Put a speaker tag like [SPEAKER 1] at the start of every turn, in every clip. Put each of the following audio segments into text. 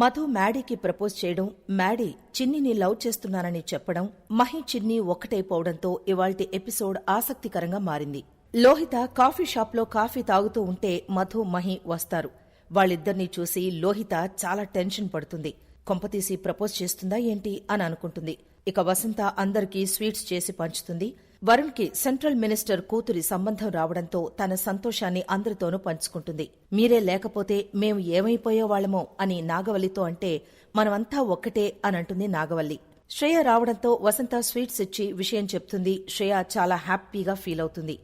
[SPEAKER 1] మధు మ్యాడీకి ప్రపోజ్ చేయడం మ్యాడీ చిన్నిని లవ్ చేస్తున్నానని చెప్పడం మహి చిన్ని ఒక్కటైపోవడంతో ఇవాల్టి ఎపిసోడ్ ఆసక్తికరంగా మారింది. లోహిత కాఫీ షాప్లో కాఫీ తాగుతూ ఉంటే మధు మహి వస్తారు. వాళ్ళిద్దరినీ చూసి లోహిత చాలా టెన్షన్ పడుతుంది. కొంపతీసి ప్రపోజ్ చేస్తుందా ఏంటి అని అనుకుంటుంది. ఇక వసంత అందరికీ స్వీట్స్ చేసి పంచుతుంది. వరుణ్కి సెంట్రల్ మినిస్టర్ కూతురి సంబంధం రావడంతో తన సంతోషాన్ని అందరితోనూ పంచుకుంటుంది. మీరే లేకపోతే మేము ఏమైపోయేవాళ్ళమో అని నాగవల్లితో అంటే మనమంతా ఒక్కటే అనంటుంది నాగవల్లి. శ్రేయ రావడంతో వసంత స్వీట్స్ ఇచ్చి విషయం చెప్తుంది. శ్రేయ చాలా హ్యాపీగా ఫీల్ అవుతుంది.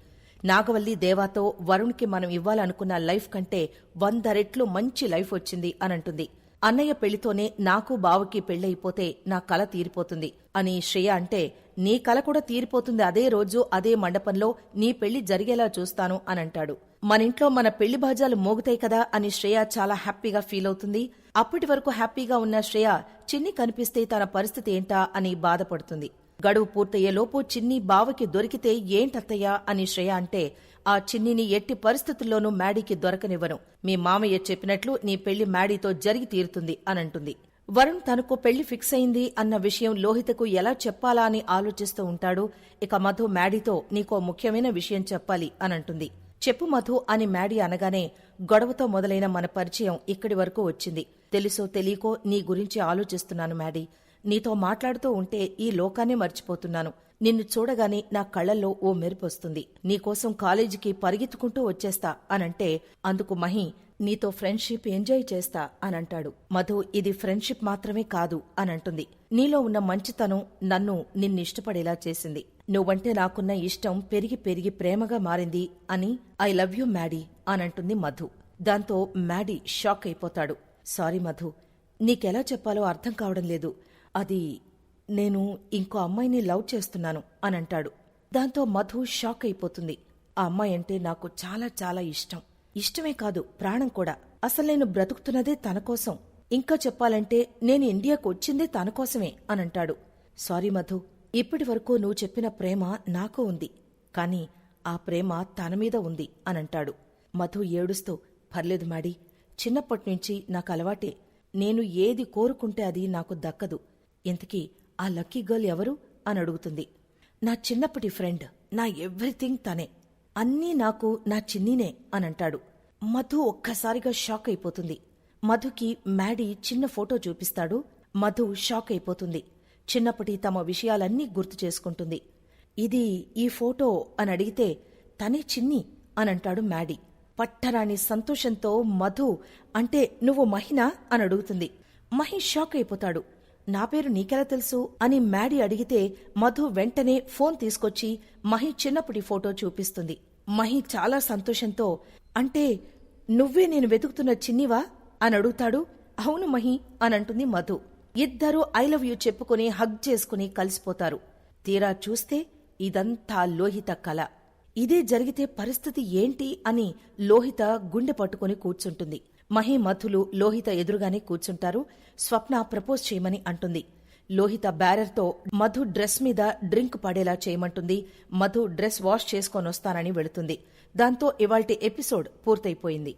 [SPEAKER 1] నాగవల్లి దేవాతో వరుణ్కి మనం ఇవ్వాలనుకున్న లైఫ్ కంటే వంద రెట్లు మంచి లైఫ్ వచ్చింది అనంటుంది అన్నయ్య పెళ్ళితోనే నాకు బావకి పెళ్ళయిపోతే నా కల తీరిపోతుంది. అని శ్రేయ అంటే నీ కల కూడా తీరిపోతుంది అదే రోజు అదే మండపంలో నీ పెళ్ళి జరిగేలా చూస్తాను అనంటాడు. మనింట్లో మన పెళ్ళి బాజాలు మోగుతాయి కదా అని శ్రేయ చాలా హ్యాపీగా ఫీల్ అవుతుంది. అప్పటి వరకు హ్యాపీగా ఉన్న శ్రేయ చిన్ని కనిపిస్తే తన పరిస్థితి ఏంటా అని బాధపడుతుంది. గడువు పూర్తయ్యేలోపు చిన్ని బావకి దొరికితే ఏంటత్తయ్యా అని శ్రేయ అంటే ఆ చిన్నిని ఎట్టి పరిస్థితుల్లోనూ మ్యాడీకి దొరకనివ్వను. మీ మామయ్య చెప్పినట్లు నీ పెళ్ళి మ్యాడీతో జరిగి తీరుతుంది అనంటుంది. వరుణ్ తనకు పెళ్ళి ఫిక్స్ అయింది అన్న విషయం లోహితకు ఎలా చెప్పాలా అని ఆలోచిస్తూ ఉంటాడు. ఇక మధు మ్యాడీతో నీకో ముఖ్యమైన విషయం చెప్పాలి అనంటుంది. చెప్పు మధు అని మ్యాడీ అనగానే గొడవతో మొదలైన మన పరిచయం ఇక్కడి వరకు వచ్చింది. తెలుసో తెలియకో నీ గురించి ఆలోచిస్తున్నాను మ్యాడీ. నీతో మాట్లాడుతూ ఉంటే ఈ లోకాన్ని మర్చిపోతున్నాను. నిన్ను చూడగానే నా కళ్ళల్లో ఓ మెరుపొస్తుంది నీకోసం కాలేజీకి పరిగెత్తుకుంటూ వచ్చేస్తా అనంటే అందుకు మహి నీతో ఫ్రెండ్షిప్ ఎంజాయ్ చేస్తా అనంటాడు. మధు ఇది ఫ్రెండ్షిప్ మాత్రమే కాదు అనంటుంది. నీలో ఉన్న మంచితనం నన్ను నిన్నిష్టపడేలా చేసింది. నువ్వంటే నాకున్న ఇష్టం పెరిగి పెరిగి ప్రేమగా మారింది అని ఐ లవ్ యూ మ్యాడీ అనంటుంది మధు. దాంతో మ్యాడీ షాక్ అయిపోతాడు. సారీ మధు నీకెలా చెప్పాలో అర్థం కావడం లేదు. అది నేను ఇంకో అమ్మాయిని లవ్ చేస్తున్నాను అని అంటాడు దాంతో మధు షాక్ అయిపోతుంది. ఆ అమ్మాయి అంటే నాకు చాలా చాలా ఇష్టం. ఇష్టమే కాదు ప్రాణం కూడా. అసలు నేను బ్రతుకుతున్నదే తన కోసం. ఇంకా చెప్పాలంటే నేను ఇండియాకు వచ్చిందే తన కోసమే అనంటాడు. సారీ మధు ఇప్పటి వరకు నువ్వు చెప్పిన ప్రేమ నాకు ఉంది. కాని ఆ ప్రేమ తన మీద ఉంది అనంటాడు. మధు ఏడుస్తూ పర్లేదు మాడి చిన్నప్పటినుంచి నాకు అలవాటే. నేను ఏది కోరుకుంటే అది నాకు దక్కదు. ఇంతకీ ఆ లక్కీ గర్ల్ ఎవరు అని అడుగుతుంది. నా చిన్నప్పటి ఫ్రెండ్ నా ఎవ్రీథింగ్ తనే. అన్నీ నాకు నా చిన్నీనే అనంటాడు మధు ఒక్కసారిగా షాక్ అయిపోతుంది. మధుకి మ్యాడీ చిన్న ఫోటో చూపిస్తాడు. మధు షాక్ అయిపోతుంది. చిన్నప్పటి తమ విషయాలన్నీ గుర్తు చేసుకుంటుంది. ఇది ఈ ఫోటో అని అడిగితే తనే చిన్ని అనంటాడు మ్యాడీ. పట్టరాని సంతోషంతో మధు అంటే నువ్వు మహినా అని అడుగుతుంది. మహి షాక్ అయిపోతాడు. నా పేరు నీకెలా తెలుసు అని మ్యాడీ అడిగితే మధు వెంటనే ఫోన్ తీసుకొచ్చి మహి చిన్నప్పటి ఫోటో చూపిస్తుంది. మహి చాలా సంతోషంతో అంటే నువ్వే నేను వెతుకుతున్న చిన్నివా? అని అడుగుతాడు. అవును మహి అని అంటుంది మధు. ఇద్దరూ ఐ లవ్ యూ చెప్పుకుని హగ్ చేసుకుని కలిసిపోతారు. తీరా చూస్తే ఇదంతా లోహిత కళ ఇదే జరిగితే పరిస్థితి ఏంటి అని లోహిత గుండె పట్టుకుని కూర్చుంటుంది. మహి మధులు లోహిత ఎదురుగానే కూర్చుంటారు. స్వప్న ప్రపోజ్ చేయమని అంటుంది. లోహిత బ్యారర్తో మధు డ్రెస్ మీద డ్రింక్ పడేలా చేయమంటుంది. మధు డ్రెస్ వాష్ చేసుకొనొస్తానని వెళుతుంది. దాంతో ఇవాల్టి ఎపిసోడ్ పూర్తయిపోయింది.